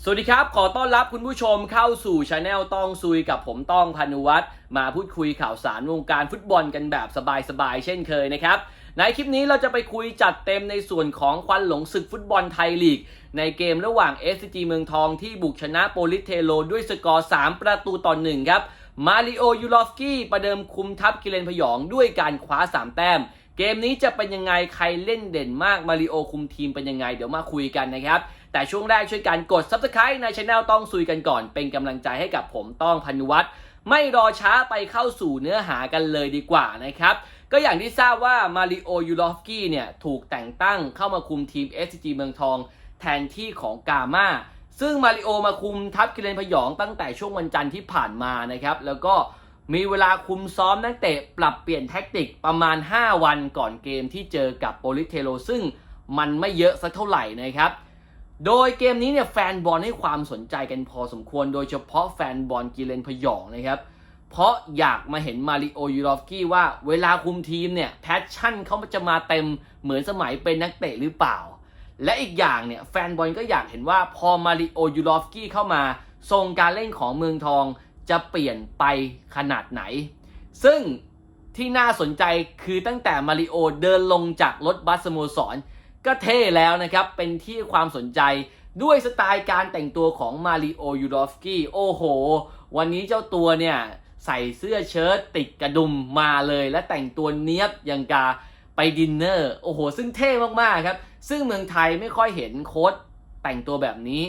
สวัสดีครับ ขอต้อนรับคุณผู้ชมเข้าสู่ช anel ต้องซุยกับผมต้องพานุวัฒน์มาพูดคุยข่าวสารวงการฟุตบอลกันแบบสบายๆ เช่นเคยนะครับ ในคลิปนี้เราจะไปคุยจัดเต็มในส่วนของควันหลงศึกฟุตบอลไทยลีก ในเกมระหว่าง SCG เมืองทองที่บุกชนะโปลิสเทโลด้วยสกอร์ 3 ประตูต่อหนึ่งครับมาริโอยูลอฟสกี้ประเดิมคุมทัพกิเลนพยองด้วยการคว้า 3 แต้มเกมนี้จะเป็นยังไงใครเล่นเด่นมากมาริโอคุมทีมเป็นยังไง เดี๋ยวมาคุยกันนะครับ แต่ช่วงแรกช่วยกันกด Subscribe ในช anel ต้องซุยกันก่อน เป็นกำลังใจให้กับผมต้องพันุวัฒน์ไม่รอช้าไปเข้าสู่เนื้อหากันเลยดีกว่านะครับ ก็อย่างที่ทราบว่ามาริโอยูลอฟกี้เนี่ยถูกแต่งตั้งเข้ามาคุมทีม SCG เมืองทอง แทนที่ของกามาซึ่งมาริโอมาคุมทัพกิเลนพยองตั้งแต่ช่วงวันจันทร์ที่ผ่านมานะครับ แล้วก็มีเวลาคุมซ้อมนักเตะปรับเปลี่ยนแท็กติกประมาณ 5 วันก่อนเกมที่เจอกับโปลิเทโลซึ่งมันไม่เยอะสักเท่าไหร่นะครับ โดยเกมนี้เนี่ยแฟนบอลให้ความสนใจกันพอสมควร โดยเฉพาะแฟนบอลกิเลนพยองนะครับ เพราะอยากมาเห็นมาริโอยูรอฟกี้ว่าเวลาคุมทีมเนี่ยแพชชั่นเขาจะมาเต็มเหมือนสมัยเป็นนักเตะหรือเปล่า และอีกอย่างเนี่ยแฟนบอลก็อยากเห็นว่าพอมาริโอยูรอฟกี้เข้ามา ทรงการเล่นของเมืองทองจะเปลี่ยนไปขนาดไหน ซึ่งที่น่าสนใจคือตั้งแต่มาริโอเดินลงจากรถบัสสโมสร ก็เท่แล้วนะครับ เป็นที่ความสนใจด้วยสไตล์การแต่งตัวของมาริโอยูรอฟสกี้โอ้โห วันนี้เจ้าตัวเนี่ย ใส่เสื้อเชิ้ตติดกระดุมมาเลยและแต่งตัวเนี้ยบยังกาไปดินเนอร์ โอ้โห ซึ่งเท่มากๆครับ ซึ่งเมืองไทยไม่ค่อยเห็นโค้ดแต่งตัวแบบนี้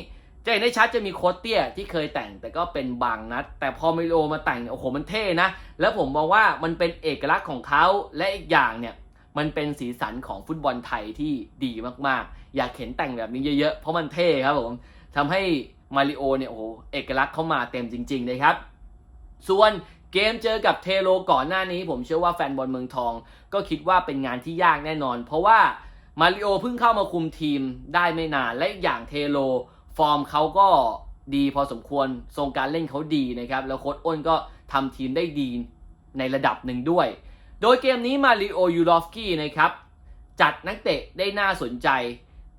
จะเห็นได้ชัดจะมีโค้ดเตี้ยที่เคยแต่งแต่ก็เป็นบางนัด แต่พอมิโลมาแต่งเนี่ยโอ้โหมันเท่นะ แล้วผมมองว่ามันเป็นเอกลักษณ์ของเขาและอีกอย่างเนี่ย มันเป็นสีสันของฟุตบอลไทยที่ดีมากๆ อยากเห็นแต่งแบบนี้เยอะๆ เพราะมันเท่ครับผมทำให้มาริโอเนี่ยโอ้โหเอกลักษณ์เข้ามาเต็มจริงๆนะครับ ส่วนเกมเจอกับเทโลก่อนหน้านี้ ผมเชื่อว่าแฟนบอลเมืองทอง ก็คิดว่าเป็นงานที่ยากแน่นอน เพราะว่ามาริโอเพิ่งเข้ามาคุมทีมได้ไม่นาน และอีกอย่างเทโล ฟอร์มเขาก็ดีพอสมควรทรงการเล่นเขาดีนะครับ แล้วโค้ชอ้นก็ทำทีมได้ดีในระดับหนึ่งด้วย โดยเกมนี้มาริโอยูรอฟกี้นะครับ จัดนักเตะได้น่าสนใจ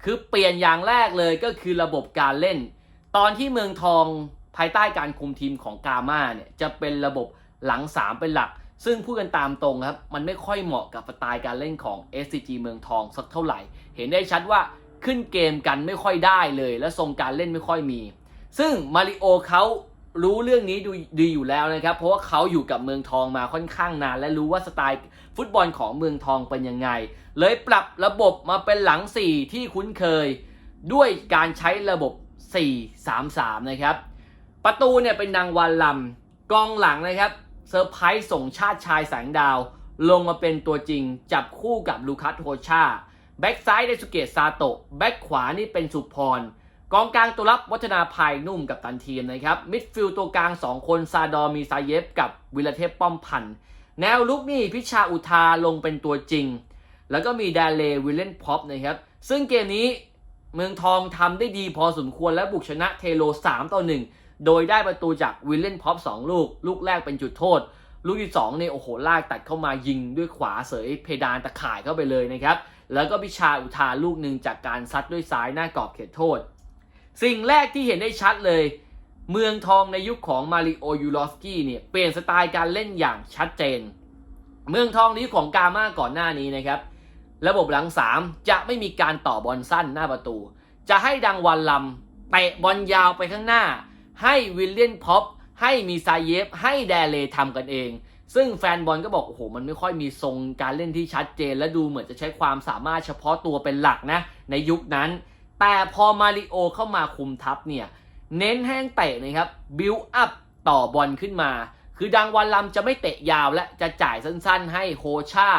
คือเปลี่ยนอย่างแรกเลยก็คือระบบการเล่น ตอนที่เมืองทองภายใต้การคุมทีมของกาม่าเนี่ยจะเป็นระบบหลัง 3 เป็นหลัก ซึ่งพูดกันตามตรงครับ มันไม่ค่อยเหมาะกับสไตล์การเล่นของ SCG เมืองทองสักเท่าไหร่ เห็นได้ชัดว่าขึ้นเกมกันไม่ค่อยได้เลย และทรงการเล่นไม่ค่อยมี ซึ่งมาริโอเขา รู้เรื่องนี้ดูดีอยู่แล้วนะครับ เพราะว่าเขาอยู่กับเมืองทองมาค่อนข้างนาน และรู้ว่าสไตล์ฟุตบอลของเมืองทองเป็นยังไง เลยปรับระบบมาเป็นหลัง 4 ที่คุ้นเคย ด้วยการใช้ระบบ 4-3-3 นะครับ ประตูเนี่ยเป็นนางวันลำกองหลังนะครับเซอร์ไพรส์ส่งชาติชายแสงดาว ลงมาเป็นตัวจริง จับคู่กับลูคัสโฮชาแบ็กซ้ายได้สุเกะซาโตะแบ็กขวานี่เป็นสุพร กองกลางตัวรับวัฒนาภายนุ่มกับตันทีมนะครับ มิดฟิลด์ตัวกลาง 2 คนซาดอมีซาเยฟกับวิลเทพป้อมพันธ์แนวลุกนี่พิชาอุทาลงเป็นตัวจริง แล้วก็มีดาเลวิลเลนพ็อปนะครับ ซึ่งเกมนี้เมืองทองทำได้ดีพอสมควรและบุกชนะเทโล 3 ต่อ 1 โดยได้ประตูจากวิลเลนพ็อป2ลูก ลูกแรกเป็นจุดโทษ ลูกที่2เนี่ยโอ้โหลากตัดเข้ามายิงด้วยขวาเสยเพดานตะข่ายเข้าไปเลยนะครับ แล้วก็พิชาอุทาลูกหนึ่งจากการซัดด้วยซ้ายหน้ากรอบเขตโทษ สิ่งแรกที่เห็นได้ชัดเลย เมืองทองในยุคของมาริโอยูรอสกี้เนี่ยเปลี่ยนสไตล์การเล่นอย่างชัดเจน เมืองทองนี้ของกามาก่อนหน้านี้นะครับ ระบบหลัง 3 จะไม่มีการต่อบอลสั้นหน้าประตู จะให้ดังวันลำเตะบอลยาวไปข้างหน้า ให้วิลเลียนพ็อปให้มีซาเยฟ ให้แดเลทำกันเอง ซึ่งแฟนบอลก็บอก โอ้โห มันไม่ค่อยมีทรงการเล่นที่ชัดเจน และดูเหมือนจะใช้ความสามารถเฉพาะตัวเป็นหลักนะ ในยุคนั้น แต่พอมาริโอเข้ามาคุมทัพเนี่ยเน้นให้นักเตะนะครับบิวอัพต่อบอลขึ้นมา คือดังวันลำจะไม่เตะยาวและจะจ่ายสั้นๆ ให้โฮชา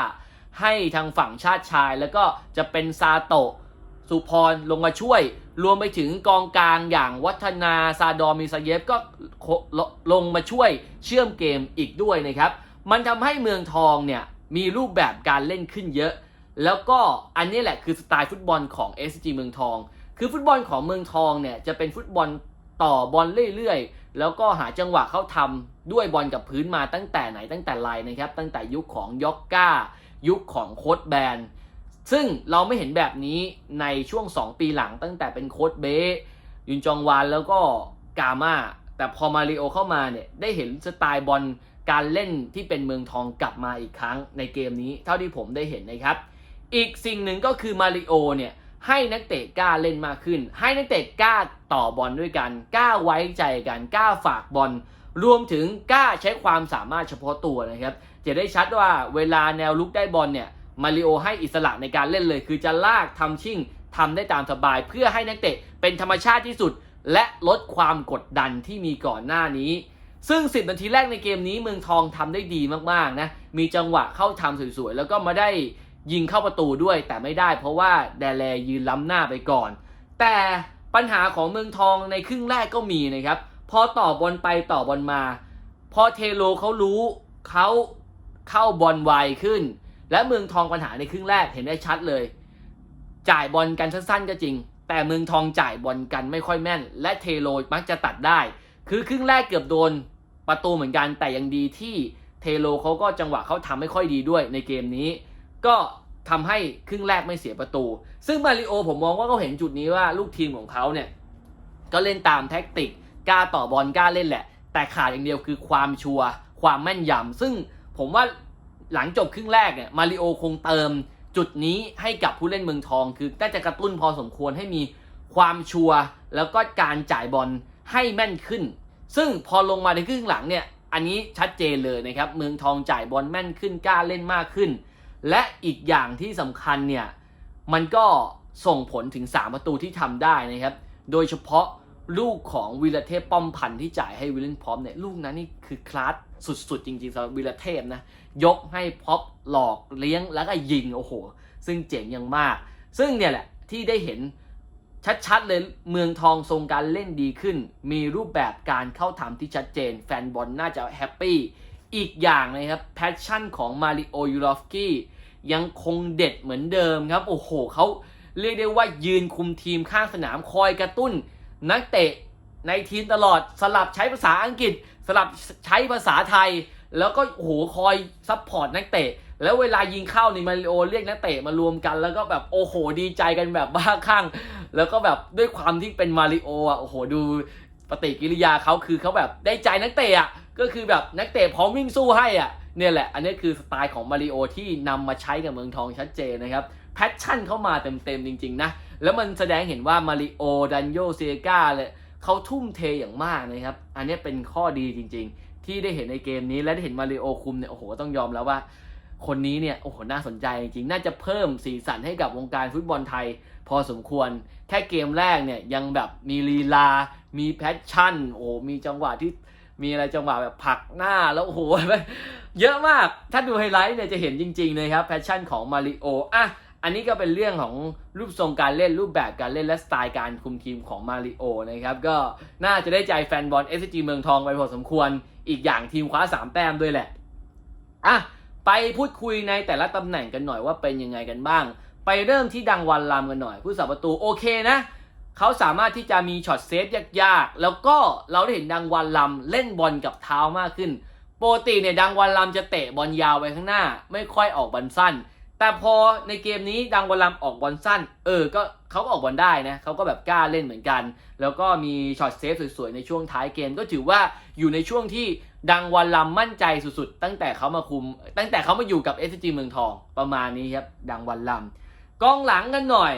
ให้ทางฝั่งชาติชาย แล้วก็จะเป็นซาโตะสุพรลงมาช่วย รวมไปถึงกองกลางอย่างวัฒนาซาดอมิซาเยฟก็ลงมาช่วยเชื่อมเกมอีกด้วยนะครับ มันทำให้เมืองทองเนี่ยมีรูปแบบการเล่นขึ้นเยอะ แล้วก็อันนี้แหละคือสไตล์ฟุตบอลของ SG เมืองทอง คือฟุตบอลของเมืองทองเนี่ยจะเป็นฟุตบอลต่อบอลเรื่อยๆ แล้วก็หาจังหวะเข้าทำด้วยบอลกับพื้นมาตั้งแต่ไหนตั้งแต่ไรนะครับ ตั้งแต่ยุคของยอกก้า ยุคของโค้ดแบน ซึ่งเราไม่เห็นแบบนี้ในช่วง 2 ปีหลังตั้งแต่เป็นโค้ดเบสยุนจองวานแล้วก็กาม่าแต่พอมาริโอเข้ามาเนี่ยได้เห็นสไตล์บอลการเล่นที่เป็นเมืองทองกลับมาอีกครั้งในเกมนี้ เท่าที่ผมได้เห็นนะครับ อีกสิ่งหนึ่งก็คือมาริโอเนี่ยให้นักเตะกล้าเล่นมากขึ้น ให้นักเตะกล้าต่อบอลด้วยกันกล้าไว้ใจกันกล้าฝากบอลรวมถึงกล้าใช้ความสามารถเฉพาะตัวนะครับ จะได้ชัดว่าเวลาแนวลุกได้บอลเนี่ยมาริโอให้อิสระในการเล่นเลย คือจะลากทำชิ่งทำได้ตามสบาย เพื่อให้นักเตะเป็นธรรมชาติที่สุด และลดความกดดันที่มีก่อนหน้านี้ ซึ่ง 10 นาทีแรกในเกมนี้เมืองทองทำได้ดีมากๆนะมีจังหวะเข้าทำสวยๆแล้วก็มาได้ ยิงเข้าประตูด้วยแต่ไม่ได้เพราะว่าแดแลยืนล้ำหน้าไปก่อน แต่ปัญหาของเมืองทองในครึ่งแรกก็มีนะครับ พอต่อบอลไปต่อบอลมา พอเทโลเขารู้เขาเข้าบอลไวขึ้น และเมืองทองปัญหาในครึ่งแรกเห็นได้ชัดเลย จ่ายบอลกันสั้นๆก็จริง แต่เมืองทองจ่ายบอลกันไม่ค่อยแม่น และเทโลมักจะตัดได้ คือครึ่งแรกเกือบโดนประตูเหมือนกันแต่ยังดีที่เทโลเขาก็จังหวะเขาทำไม่ค่อยดีด้วยในเกมนี้ ก็ทำให้ครึ่งแรกไม่เสียประตู ซึ่งมาริโอผมมองว่าเขาเห็นจุดนี้ว่าลูกทีมของเขาเนี่ยก็เล่นตามแท็กติกกล้าต่อบอลกล้าเล่นแหละ แต่ขาดอย่างเดียวคือความชัวร์ความแม่นยำซึ่งผมว่าหลังจบครึ่งแรกเนี่ยมาริโอคงเติมจุดนี้ให้กับผู้เล่นเมืองทอง คือน่าจะกระตุ้นพอสมควรให้มีความชัวร์แล้วก็การจ่ายบอลให้แม่นขึ้น ซึ่งพอลงมาในครึ่งหลังเนี่ยอันนี้ชัดเจนเลยนะครับเมืองทองจ่ายบอลแม่นขึ้นกล้าเล่นมากขึ้น และอีกอย่างที่สำคัญเนี่ย มันก็ส่งผลถึง 3 ประตูที่ทำได้นะครับ โดยเฉพาะลูกของวิลเทพป้อมพันธ์ที่จ่ายให้วิลเลนพร้อมเนี่ยลูกนั้นนี่คือคลาสสุดๆ จริงๆสำหรับวิลเทพนะ ยกให้พอปหลอกเลี้ยงแล้วก็ยิง โอ้โห ซึ่งเจ๋งอย่างมาก ซึ่งเนี่ยแหละที่ได้เห็นชัดๆเลยเมืองทองทรงการเล่นดีขึ้น มีรูปแบบการเข้าทำที่ชัดเจน แฟนบอลน่าจะแฮปปี้อีกอย่างนะครับแพชชั่นของมาริโอยูรอฟกี้ ยังคงเด็ดเหมือนเดิมครับ โอ้โหเขาเรียกได้ว่ายืนคุมทีมข้างสนามคอยกระตุ้น นักเตะในทีมตลอดสลับใช้ภาษาอังกฤษ สลับใช้ภาษาไทย แล้วก็โอ้โหคอยซัพพอร์ตนักเตะ แล้วเวลายิงเข้านี่มาริโอเรียกนักเตะมารวมกัน แล้วก็แบบโอ้โหดีใจกันแบบบ้าคลั่งแล้วก็แบบด้วยความที่เป็นมาริโออะโอ้โหดูปฏิกิริยาเขาคือเขาแบบได้ใจนักเตะอะก็คือแบบนักเตะพร้อมวิ่งสู้ให้อะ เนี่ยแหละ อันนี้คือสไตล์ของมาริโอที่นำมาใช้กับเมืองทองชัดเจนนะครับแพชชั่นเข้ามาเต็มๆจริงๆนะ แล้วมันแสดงเห็นว่ามาริโอดันโยเซกาเลยเขาทุ่มเทอย่างมากนะครับ อันนี้เป็นข้อดีจริงๆ ที่ได้เห็นในเกมนี้และได้เห็นมาริโอคุมเนี่ยโอ้โหต้องยอมแล้วว่า คนนี้เนี่ยโอ้โหน่าสนใจจริงๆ น่าจะเพิ่มสีสันให้กับวงการฟุตบอลไทย พอสมควร แค่เกมแรกเนี่ยยังแบบมีลีลา มีแพชชั่น โอ้มีจังหวะที่ มีอะไรจังหวะแบบผักหน้าแล้วโอ้โหเยอะมาก ถ้าดูไฮไลท์เนี่ยจะเห็นจริงๆนะครับแพชชั่นของมาริโออะอันนี้ก็เป็นเรื่องของรูปทรงการเล่นรูปแบบการเล่นและสไตล์การคุมทีมของมาริโอนะครับก็น่าจะได้ใจแฟนบอล s อ g เมืองทองไปพอสมควรอีกอย่างทีมคว้าสามแต้มด้วยแหละอะไปพูดคุยในแต่ละตำแหน่งกันหน่อยว่าเป็นยังไงกันบ้าง ไปเริ่มที่ดังวันลำกันหน่อย ผู้สาประตูโอเคนะ เขาสามารถที่จะมีช็อตเซฟยากๆ แล้วก็เราได้เห็นดังวันลำเล่นบอลกับเท้ามากขึ้นปกติเนี่ยดังวันลำจะเตะบอลยาวไปข้างหน้า ไม่ค่อยออกบอลสั้น แต่พอในเกมนี้ดังวันลำออกบอลสั้น เออก็เขาก็ออกบอลได้นะเขาก็แบบกล้าเล่นเหมือนกัน แล้วก็มีช็อตเซฟสวยๆในช่วงท้ายเกมก็ถือว่าอยู่ในช่วงที่ดังวันลำมั่นใจสุดๆ ตั้งแต่เขามาคุม ตั้งแต่เขามาอยู่กับ s อ g เมืองทองประมาณนี้ครับดังวันลำกองหลังกันหน่อย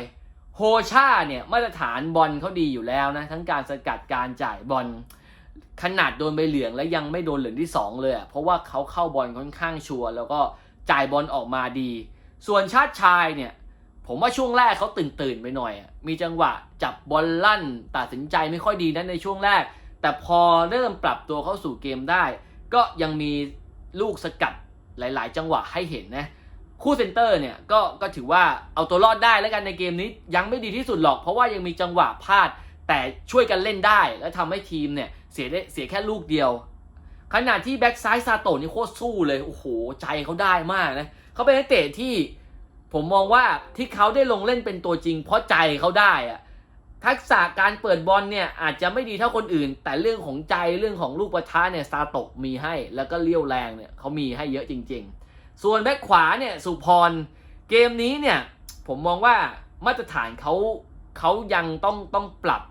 โฮชาเนี่ยมาตรฐานบอลเขาดีอยู่แล้วนะ ทั้งการสกัดการจ่ายบอลขนาดโดนใบเหลืองและยังไม่โดนเหลืองที่ 2 เลยเพราะว่าเขาเข้าบอลค่อนข้างชัวร์แล้วก็จ่ายบอลออกมาดี ส่วนชาติชายเนี่ย ผมว่าช่วงแรกเขาตื่นตื่นไปหน่อย มีจังหวะจับบอลลั่น ตัดสินใจไม่ค่อยดีนั้นในช่วงแรก แต่พอเริ่มปรับตัวเข้าสู่เกมได้ ก็ยังมีลูกสกัดหลาย ๆ จังหวะให้เห็นนะ คู่เซนเตอร์เนี่ยก็ก็ถือว่าเอาตัวรอดได้แล้วกันในเกมนี้ยังไม่ดีที่สุดหรอก เพราะว่ายังมีจังหวะพลาด แต่ช่วยกันเล่นได้ แล้วทำให้ทีมเนี่ยเสียได้เสียแค่ลูกเดียว ขณะที่แบ็กซ้ายซาโตะนี่โคตรสู้เลยโอ้โหใจเขาได้มากนะเขาเป็นนักเตะที่ผมมองว่าที่เขาได้ลงเล่นเป็นตัวจริง เพราะใจเขาได้อะทักษะการเปิดบอลเนี่ยอาจจะไม่ดีเท่าคนอื่น แต่เรื่องของใจเรื่องของลูกประทะเนี่ยซาโตะมีให้ แล้วก็เลี้ยวแรงเนี่ยเขามีให้เยอะจริง ๆ ส่วนแบ็คขวาเนี่ยสุพรเกมนี้เนี่ยผมมองว่ามาตรฐานเขาเขายังต้องต้องปรับ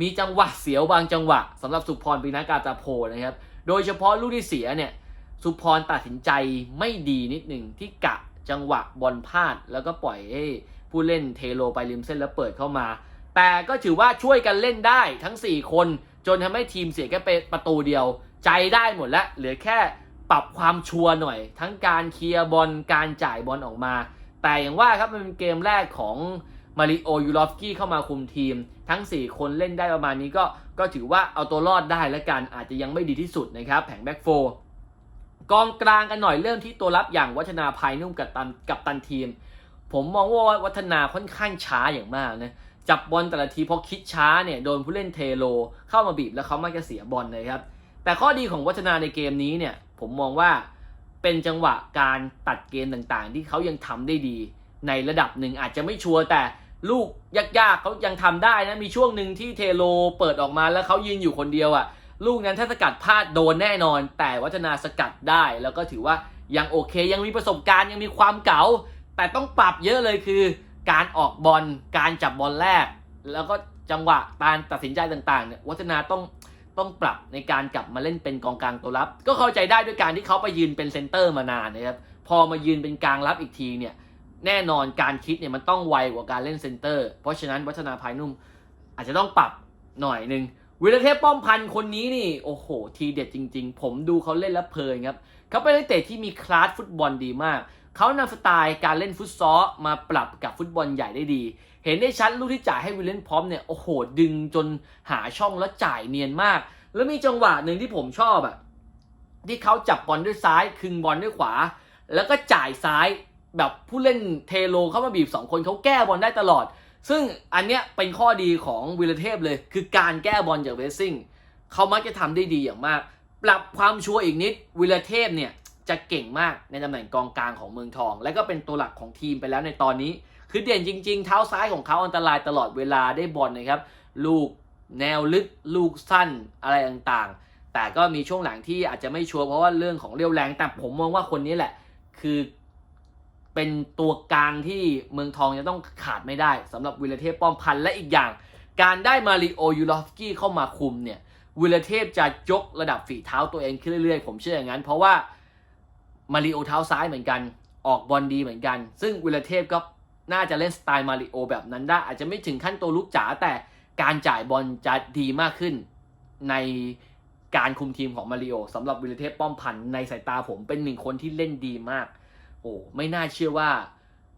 มีจังหวะเสียวบางจังหวะสำหรับสุพรปีนากาตาโพนะครับ โดยเฉพาะลูกที่เสียเนี่ยสุพรตัดสินใจไม่ดีนิดหนึ่งที่กะจังหวะบอลพลาด แล้วก็ปล่อยให้ผู้เล่นเทโลไปริมเส้นแล้วเปิดเข้ามา แต่ก็ถือว่าช่วยกันเล่นได้ทั้ง 4 คน จนทำให้ทีมเสียแค่เป็นประตูเดียว ใจได้หมดแล้วเหลือแค่ ปรับความชัวร์หน่อย ทั้งการเคลียร์บอลการจ่ายบอลออกมา แต่อย่างว่าครับมันเป็นเกมแรกของมาริโอยูรอฟสกี้เข้ามาคุมทีม ทั้ง 4 คนเล่นได้ประมาณนี้ก็ก็ถือว่าเอาตัวรอดได้และกันอาจจะยังไม่ดีที่สุดนะครับ แผงแบ็กโฟร์กองกลางกันหน่อยเริ่มที่ตัวรับอย่างวัฒนาภายนุ่มกับตันกับตันทีม ผมมองว่าวัฒนาค่อนข้างช้าอย่างมากนะจับบอลแต่ละทีพอคิดช้าเนี่ยโดนผู้เล่นเทโลเข้ามาบีบแล้วเขามักจะเสียบอลเลยครับ แต่ข้อดีของวัฒนาในเกมนี้เนี่ย ผมมองว่าเป็นจังหวะการตัดเกมต่างๆ ที่เขายังทำได้ดี ในระดับหนึ่งอาจจะไม่ชัวร์แต่ลูกยากๆเขายังทำได้นะมีช่วงหนึ่งที่เทโลเปิดออกมาแล้วเขายืนอยู่คนเดียวอะ่ะ ลูกนั้นถ้าสกัดพลาดโดนแน่นอน แต่วัฒนาสกัดได้ แล้วก็ถือว่ายังโอเคยังมีประสบการณ์ยังมีความเก๋าแต่ต้องปรับเยอะเลยคือ การออกบอลการจับบอลแรก แล้วก็จังหวะการตัดสินใจต่างๆเนี่ยวัฒนาต้อง ต้องปรับในการกลับมาเล่นเป็นกองกลางตัวรับ ก็เข้าใจได้ด้วยการที่เขาไปยืนเป็นเซนเตอร์มานานนะครับพอมายืนเป็นกลางรับอีกทีเนี่ยแน่นอนการคิดเนี่ยมันต้องไวกว่าการเล่นเซนเตอร์ เพราะฉะนั้นวัฒนาภายนุ่ม อาจจะต้องปรับหน่อยหนึ่งวิรเทพป้อมพันธ์คนนี้นี่โอ้โห ทีเด็ดจริง ๆ ผมดูเขาเล่นแล้วเพลินครับเขาเป็นนักเตะที่มีคลาสฟุตบอลดีมาก เขานำสไตล์การเล่นฟุตซอลมาปรับกับฟุตบอลใหญ่ได้ดี เห็นได้ชัดลูกที่จ่ายให้วิลเลนพร้อมเนี่ยโอ้โหดึงจนหาช่องแล้วจ่ายเนียนมาก แล้วมีจังหวะหนึ่งที่ผมชอบอะที่เขาจับบอลด้วยซ้ายคึงบอลด้วยขวา แล้วก็จ่ายซ้ายแบบผู้เล่นเทโลเข้ามาบีบสองคนเขาแก้บอลได้ตลอด ซึ่งอันเนี้ยเป็นข้อดีของวิลเทพเลย คือการแก้บอลจากเวสซิ่งเขามักจะทำได้ดีอย่างมาก ปรับความชัวร์อีกนิดวิลเทพเนี่ย จะเก่งมากในตำแหน่งกองกลางของเมืองทอง และก็เป็นตัวหลักของทีมไปแล้วในตอนนี้ คือเด่นจริง ๆ เท้าซ้ายของเขาอันตรายตลอดเวลาได้บอลนะครับ ลูกแนวลึกลูกสั้นอะไรต่างๆ แต่ก็มีช่วงหลังที่อาจจะไม่ชัวร์เพราะว่าเรื่องของเรียวแรง แต่ผมมองว่าคนนี้แหละ คือเป็นตัวกลางที่เมืองทองจะต้องขาดไม่ได้สำหรับวิลเทพป้อมพันธ์และอีกอย่าง การได้มาริโอยูรอฟสกี้เข้ามาคุมเนี่ยวิลเทพจะยกระดับฝีเท้าตัวเองขึ้นเรื่อยๆ ผมเชื่ออย่างนั้น เพราะว่า มาริโอเท้าซ้ายเหมือนกัน ออกบอลดีเหมือนกัน ซึ่งวิลเทพก็น่าจะเล่นสไตล์มาริโอแบบนั้นได้ อาจจะไม่ถึงขั้นตัวลุกจ๋าแต่การจ่ายบอลจะดีมากขึ้น ในการคุมทีมของมาริโอสำหรับวิลเทพป้อมพันในสายตาผมเป็นหนึ่งคนที่เล่นดีมาก โอ้ไม่น่าเชื่อว่า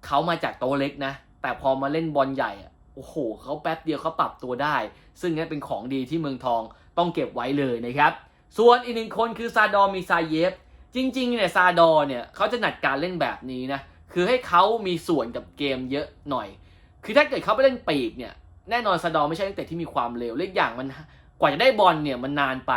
เขามาจากโตะเล็กนะ แต่พอมาเล่นบอลใหญ่อะโอ้โหเขาแป๊บเดียวเขาปรับตัวได้ ซึ่งนี่เป็นของดีที่เมืองทองต้องเก็บไว้เลยนะครับ ส่วนอีกหนึ่งคนคือซาดอมีซาเยฟ จริงๆเนี่ยซาดอเนี่ยเขาจะหนัดการเล่นแบบนี้นะ คือให้เขามีส่วนกับเกมเยอะหน่อย คือถ้าเกิดเขาไปเล่นปีกเนี่ย แน่นอนซาดอไม่ใช่นักเตะที่มีความเร็วเล็กอย่างมันกว่าจะได้บอลเนี่ยมันนานไป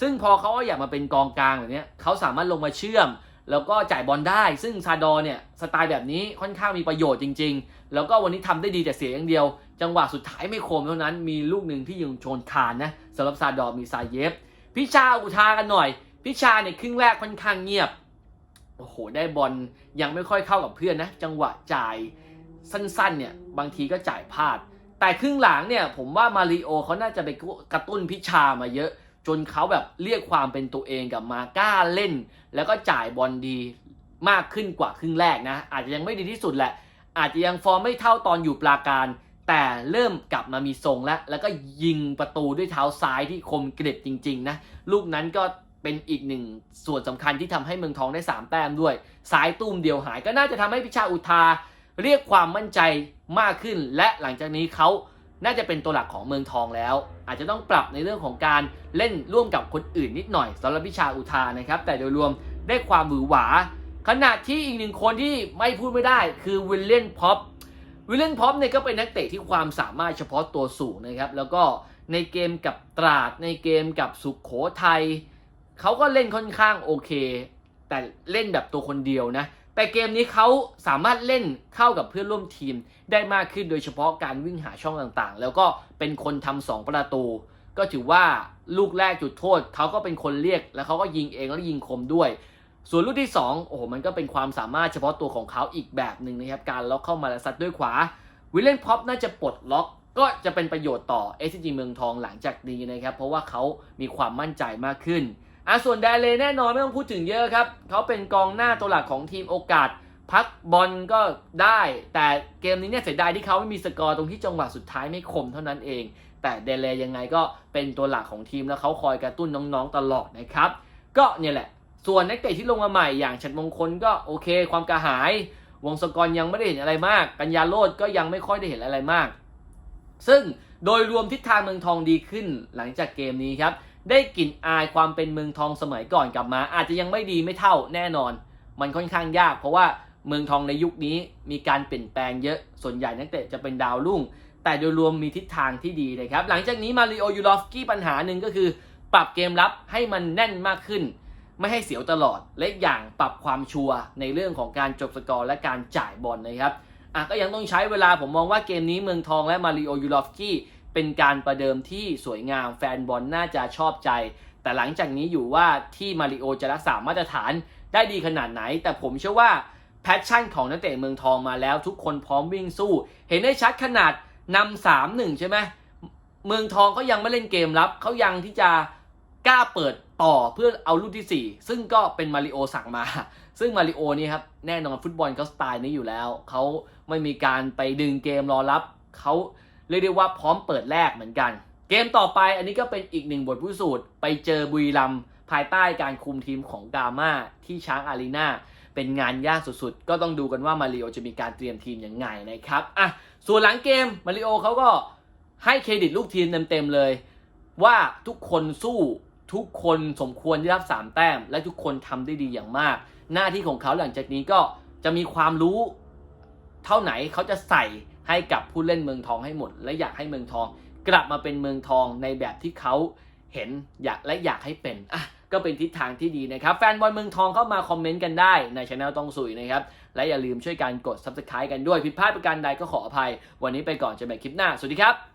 ซึ่งพอเขาอยากมาเป็นกองกลางแบบนี้เขาสามารถลงมาเชื่อม แล้วก็จ่ายบอลได้ ซึ่งซาดอเนี่ยสไตล์แบบนี้ค่อนข้างมีประโยชน์จริง ๆ แล้วก็วันนี้ทำได้ดีแต่เสียอย่างเดียว จังหวะสุดท้ายไม่คมเท่านั้น มีลูกหนึ่งที่ยิงโชนคานนะสำหรับซาดอมีซาเยฟพิชาอุทากันหน่อย พิชาเนี่ยครึ่งแรกค่อนข้างเงียบ โอ้โห ได้บอลยังไม่ค่อยเข้ากับเพื่อนนะ จังหวะจ่ายสั้นๆ เนี่ย บางทีก็จ่ายพลาด แต่ครึ่งหลังเนี่ย ผมว่ามาริโอเขาน่าจะไปกระตุ้นพิชามาเยอะ จนเขาแบบเรียกความเป็นตัวเองกับมากล้าเล่น แล้วก็จ่ายบอลดีมากขึ้นกว่าครึ่งแรกนะ อาจจะยังไม่ดีที่สุดแหละ อาจจะยังฟอร์มไม่เท่าตอนอยู่ปราการ แต่เริ่มกลับมามีทรงแล้ว แล้วก็ยิงประตูด้วยเท้าซ้ายที่คมกริบจริง ๆ นะ ลูกนั้นก็ เป็นอีกหนึ่งส่วนสำคัญที่ทำให้เมืองทองได้ 3 แต้มด้วย สายตุ้มเดียวหายก็น่าจะทำให้พิชาอุทาเรียกความมั่นใจมากขึ้น และหลังจากนี้เขาน่าจะเป็นตัวหลักของเมืองทองแล้ว อาจจะต้องปรับในเรื่องของการเล่นร่วมกับคนอื่นนิดหน่อยสำหรับพิชาอุทานะครับ แต่โดยรวมได้ความหวือหวา ขณะที่อีกหนึ่งคนที่ไม่พูดไม่ได้คือวิลเลียนพ็อปวิลเลนพ็อปเนี่ยก็เป็นนักเตะที่ความสามารถเฉพาะตัวสูงนะครับ แล้วก็ในเกมกับตราดในเกมกับสุขโขทัย เขาก็เล่นค่อนข้างโอเค แต่เล่นแบบตัวคนเดียวนะ แต่เกมนี้เขาสามารถเล่นเข้ากับเพื่อนร่วมทีมได้มากขึ้นโดยเฉพาะการวิ่งหาช่องต่างๆ แล้วก็เป็นคนทำสองประตู ก็ถือว่าลูกแรกจุดโทษเขาก็เป็นคนเรียกแล้วเขาก็ยิงเองแล้วยิงคมด้วยส่วนลูกที่ 2 โอ้โห มันก็เป็นความสามารถเฉพาะตัวของเขาอีกแบบหนึ่งนะครับ การล็อกเข้ามาและซัดด้วยขวา วิลเลนพ็อปน่าจะปลดล็อก ก็จะเป็นประโยชน์ต่อ s อ g เมืองทองหลังจากนี้นะครับ เพราะว่าเขามีความมั่นใจมากขึ้น อะส่วนแดเลแน่นอนไม่ต้องพูดถึงเยอะครับ เขาเป็นกองหน้าตัวหลักของทีมโอกาส พักบอลก็ได้ แต่เกมนี้เนี่ยเสียดายที่เขาไม่มีสกอร์ตรงที่จังหวะสุดท้ายไม่คมเท่านั้นเอง แต่เดเลยังไงก็เป็นตัวหลักของทีมแล้วเขาคอยกระตุ้นน้องๆตลอดนะครับ ก็เนี่ยแหละ ส่วนนักเตะที่ลงมาใหม่อย่างฉัดมงคลก็โอเค ความกระหาย วงศกรยังไม่ได้เห็นอะไรมาก กัญญาโรดก็ยังไม่ค่อยได้เห็นอะไรมาก ซึ่งโดยรวมทิศทางเมืองทองดีขึ้นหลังจากเกมนี้ครับ ได้กลิ่นอายความเป็นเมืองทองสมัยก่อนกลับมา อาจจะยังไม่ดีไม่เท่าแน่นอน มันค่อนข้างยากเพราะว่าเมืองทองในยุคนี้มีการเปลี่ยนแปลงเยอะ ส่วนใหญ่นักเตะจะเป็นดาวรุ่ง แต่โดยรวมมีทิศทางที่ดีนะครับ หลังจากนี้มาริโอยูรอฟกี้ปัญหาหนึ่งก็คือ ปรับเกมรับให้มันแน่นมากขึ้น ไม่ให้เสียวตลอด และอย่างปรับความชัวในเรื่องของการจบสกอร์และการจ่ายบอลนะครับอะก็ยังต้องใช้เวลาผมมองว่าเกมนี้เมืองทองและมาริโอยูรอฟกี้ เป็นการประเดิมที่สวยงามแฟนบอลน่าจะชอบใจ แต่หลังจากนี้อยู่ว่าที่มาริโอจะรักษามาตรฐานได้ดีขนาดไหน แต่ผมเชื่อว่าแพชชั่นของนักเตะเมืองทองมาแล้วทุกคนพร้อมวิ่งสู้ เห็นได้ชัดขนาดนำสามหนึ่งใช่ไหมเมืองทองเขายังไม่เล่นเกมรับเขายังที่จะกล้าเปิดต่อเพื่อเอาลูกที่ 4 ซึ่งก็เป็นมาริโอสั่งมา ซึ่งมาริโอนี่ครับ แน่นอนฟุตบอลเขาสไตล์นี้อยู่แล้ว เขาไม่มีการไปดึงเกมรอรับ เขา เรียกได้ว่าพร้อมเปิดแรกเหมือนกัน เกมต่อไปอันนี้ก็เป็นอีกหนึ่งบทพิสูจน์ไปเจอบุรีรัมภายใต้การคุมทีมของกาม่าที่ช้างอารีนาเป็นงานยากสุดๆ ก็ต้องดูกันว่ามาริโอจะมีการเตรียมทีมยังไงนะครับอะส่วนหลังเกมมาริโอเขาก็ให้เครดิตลูกทีมเต็มๆเลย ว่าทุกคนสู้ทุกคนสมควรได้รับ 3 แต้ม และทุกคนทำได้ดีอย่างมาก หน้าที่ของเขาหลังจากนี้ก็จะมีความรู้เท่าไหนเขาจะใส่ ให้กับผู้เล่นเมืองทองให้หมด และอยากให้เมืองทอง กลับมาเป็นเมืองทองในแบบที่เขาเห็นอยากและอยากให้เป็นอะก็เป็นทิศทางที่ดีนะครับ แฟนบอลเมืองทองเข้ามาคอมเมนต์กันได้ในช anel ต้องสุยนะครับ และอย่าลืมช่วยกันกด subscribe กันด้วย ผิดพลาดประการใดก็ขออภัย วันนี้ไปก่อนจะไปคลิปหน้า สวัสดีครับ